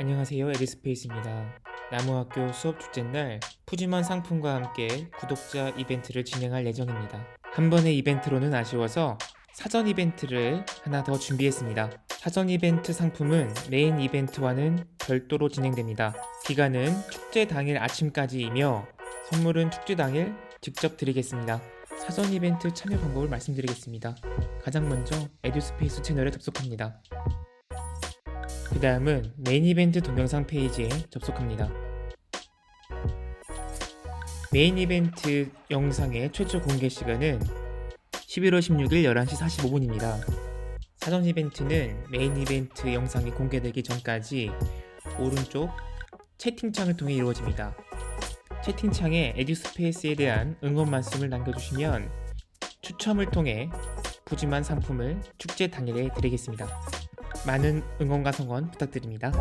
안녕하세요. 에디스페이스입니다. 나무학교 수업 축제 날 푸짐한 상품과 함께 구독자 이벤트를 진행할 예정입니다. 한 번의 이벤트로는 아쉬워서 사전 이벤트를 하나 더 준비했습니다. 사전 이벤트 상품은 메인 이벤트와는 별도로 진행됩니다. 기간은 축제 당일 아침까지이며 선물은 축제 당일 직접 드리겠습니다. 사전 이벤트 참여 방법을 말씀드리겠습니다. 가장 먼저 에듀스페이스 채널에 접속합니다. 그 다음은 메인 이벤트 동영상 페이지에 접속합니다. 메인 이벤트 영상의 최초 공개 시간은 11월 16일 11시 45분입니다. 사전 이벤트는 메인 이벤트 영상이 공개되기 전까지 오른쪽 채팅창을 통해 이루어집니다. 채팅창에 에듀스페이스에 대한 응원 말씀을 남겨주시면 추첨을 통해 푸짐한 상품을 축제 당일에 드리겠습니다. 많은 응원과 성원 부탁드립니다.